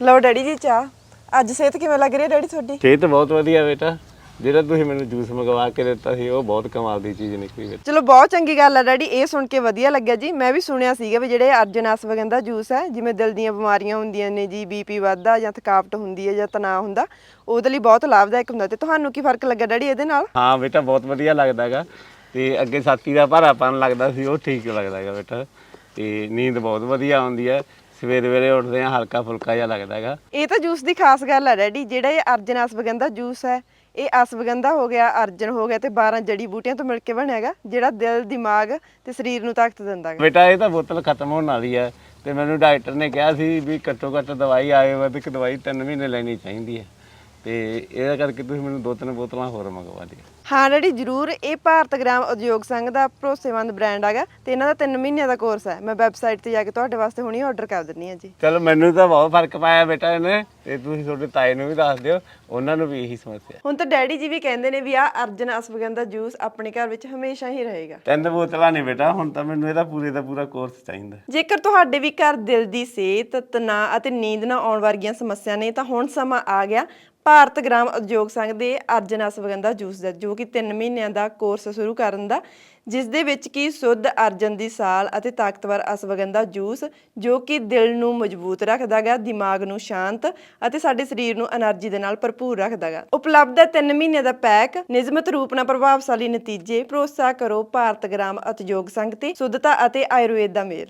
ਲਓ ਡੈਡੀ ਜੀ ਚਾਹ। ਅੱਜ ਸਿਹਤ ਕਿਵੇਂ ਲੱਗ ਰਹੀ ਹੈ ਡੈਡੀ ਤੁਹਾਡੀ? ਸਿਹਤ ਬਹੁਤ ਵਧੀਆ ਬੇਟਾ। ਜਿਹੜਾ ਤੁਸੀਂ ਮੈਨੂੰ ਜੂਸ ਮੰਗਵਾ ਕੇ ਦਿੱਤਾ ਸੀ ਉਹ ਬਹੁਤ ਕਮਾਲ ਦੀ ਚੀਜ਼ ਨਿਕਲੀ ਬੇਟਾ। ਚਲੋ ਬਹੁਤ ਚੰਗੀ ਗੱਲ ਹੈ ਡੈਡੀ ਇਹ ਸੁਣ ਕੇ ਵਧੀਆ ਲੱਗਿਆ ਜੀ। ਮੈਂ ਵੀ ਸੁਣਿਆ ਸੀਗਾ ਵੀ ਜਿਹੜੇ ਅਰਜਨ ਅਸਵਗੰਧਾ ਜੂਸ ਹੈ ਜਿਵੇਂ ਦਿਲ ਦੀਆਂ ਬਿਮਾਰੀਆਂ ਹੁੰਦੀਆਂ ਨੇ ਜੀ ਬੀਪੀ ਵੱਧਦਾ ਜਾਂ ਥਕਾਵਟ ਹੁੰਦੀ ਹੈ ਜਾਂ ਤਣਾਅ ਹੁੰਦਾ ਉਹਦੇ ਲਈ ਬਹੁਤ ਲਾਭਦਾਇਕ ਹੁੰਦਾ। ਤੇ ਤੁਹਾਨੂੰ ਕੀ ਫ਼ਰਕ ਲੱਗਾ ਡੈਡੀ ਇਹਦੇ ਨਾਲ? ਹਾਂ ਬੇਟਾ ਬਹੁਤ ਵਧੀਆ ਲੱਗਦਾ ਹੈਗਾ। ਤੇ ਅੱਗੇ ਛਾਤੀ ਦਾ ਭਾਰਾਪਨ ਲੱਗਦਾ ਸੀ ਉਹ ਠੀਕ ਲੱਗਦਾ ਹੈਗਾ ਬੇਟਾ। ਤੇ ਨੀਂਦ ਬਹੁਤ ਵਧੀਆ ਆਉਂਦੀ ਹੈ। ਸਵੇਰੇ ਵੇਲੇ ਉੱਠਦੇ ਆ ਹਲਕਾ ਫੁਲਕਾ ਜਿਹਾ ਲੱਗਦਾ ਹੈਗਾ। ਇਹ ਤਾਂ ਜੂਸ ਦੀ ਖਾਸ ਗੱਲ ਹੈ ਡੈਡੀ ਜਿਹੜਾ ਇਹ ਅਰਜਨ ਅਸਵਗੰਧਾ ਜੂਸ ਹੈ ਇਹ ਅਸਵਗੰਧਾ ਹੋ ਗਿਆ ਅਰਜਨ ਹੋ ਗਿਆ ਤੇ 12 ਜੜੀ ਬੂਟੀਆਂ ਤੋਂ ਮਿਲ ਕੇ ਬਣਿਆ ਹੈਗਾ ਜਿਹੜਾ ਦਿਲ ਦਿਮਾਗ ਤੇ ਸਰੀਰ ਨੂੰ ਤਾਕਤ ਦਿੰਦਾ ਹੈਗਾ। ਬੇਟਾ ਇਹ ਤਾਂ ਬੋਤਲ ਖਤਮ ਹੋਣ ਵਾਲੀ ਹੈ ਤੇ ਮੈਨੂੰ ਡਾਕਟਰ ਨੇ ਕਿਹਾ ਸੀ ਵੀ ਘੱਟੋ ਘੱਟ ਦਵਾਈ ਆਏ ਕਿ ਦਵਾਈ 3 ਮਹੀਨੇ ਲੈਣੀ ਚਾਹੀਦੀ ਹੈ। ਤੇ ਇਹਦਾ ਕਰਕੇ ਤੁਸੀਂ ਮੈਨੂੰ ਦੋ ਤਿੰਨ ਬੋਤਲਾਂ ਹੋਰ ਮੰਗਵਾ ਦਿਓ ਹਾਂ ਡੈਡੀ ਜਰੂਰ। ਇਹ ਭਾਰਤ ਗ੍ਰਾਮ ਉਦਯੋਗ ਸੰਘ ਦਾ ਭਰੋਸੇਮੰਦ ਬ੍ਰਾਂਡ ਹੈਗਾ ਤੇ ਇਹਨਾਂ ਦਾ 3 ਮਹੀਨਿਆਂ ਦਾ ਕੋਰਸ ਹੈ। ਮੈਂ ਵੈਬਸਾਈਟ ਤੇ ਜਾ ਕੇ ਤੁਹਾਡੇ ਵਾਸਤੇ ਹੁਣੀ ਆਰਡਰ ਕਰ ਦਿੰਨੀ ਹਾਂ ਜੀ। ਚਲੋ ਮੈਨੂੰ ਤਾਂ ਬਹੁਤ ਫ਼ਰਕ ਪਾਇਆ ਬੇਟਾ ਇਹਨੇ ਤੇ ਤੁਸੀਂ ਤੁਹਾਡੇ ਤਾਏ ਨੂੰ ਵੀ ਦੱਸ ਦਿਓ ਉਹਨਾਂ ਨੂੰ ਵੀ ਇਹੀ ਸਮੱਸਿਆ। ਹੁਣ ਤਾਂ ਡੈਡੀ ਜੀ ਵੀ ਕਹਿੰਦੇ ਨੇ ਵੀ ਆ ਅਰਜਨ ਅਸਵਗੰਧਾ ਜੂਸ ਆਪਣੇ ਘਰ ਵਿੱਚ ਹਮੇਸ਼ਾ ਹੀ ਰਹੇਗਾ। ਤਿੰਨ ਬੋਤਲਾਂ ਨਹੀਂ ਬੇਟਾ ਹੁਣ ਤਾਂ ਮੈਨੂੰ ਇਹਦਾ ਪੂਰੇ ਦਾ ਪੂਰਾ ਕੋਰਸ ਚਾਹੀਦਾ। ਜੇਕਰ ਤੁਹਾਡੇ ਵੀ ਘਰ ਦਿਲ ਦੀ ਸਿਹਤ ਤਣਾਅ ਅਤੇ ਨੀਂਦ ਨਾ ਆਉਣ ਵਰਗੀਆਂ ਸਮੱਸਿਆ ਨੇ ਤਾਂ ਹੁਣ ਸਮਾਂ ਆ ਗਿਆ। ਭਾਰਤ ਗ੍ਰਾਮ ਉਦਯੋਗ ਸੰਘ ਦੇ ਅਰਜਨ ਅਸਵਗੰਧਾ ਜੂਸ ਦਾ, ਜੋ ਕਿ 3 ਮਹੀਨਿਆਂ ਦਾ ਕੋਰਸ ਸ਼ੁਰੂ ਕਰਨ ਦਾ, ਜਿਸ ਦੇ ਵਿੱਚ ਕੀ ਸੁੱਧ ਅਰਜਨ ਦੀ ਸਾਲ ਅਤੇ ਤਾਕਤਵਰ ਅਸਵਗੰਧਾ ਜੂਸ, ਜੋ ਕਿ ਦਿਲ ਨੂੰ ਮਜ਼ਬੂਤ ਰੱਖਦਾ ਗਾ, ਦਿਮਾਗ ਨੂੰ ਸ਼ਾਂਤ ਅਤੇ ਸਾਡੇ ਸਰੀਰ ਨੂੰ એનર્ਜੀ ਦੇ ਨਾਲ ਭਰਪੂਰ ਰੱਖਦਾ ਗਾ। ਉਪਲਬਧ ਹੈ 3 ਮਹੀਨੇ ਦਾ ਪੈਕ ਨਿਯਮਤ ਰੂਪ ਨਾਲ ਪ੍ਰਭਾਵਸ਼ਾਲੀ ਨਤੀਜੇ ਭਰੋਸਾ ਕਰੋ ਭਾਰਤ ਗ੍ਰਾਮ ਉਦਯੋਗ ਸੰਘ ਤੇ ਸੁੱਧਤਾ ਅਤੇ ਆਯੁਰਵੇਦ ਦਾ ਮੇਲ।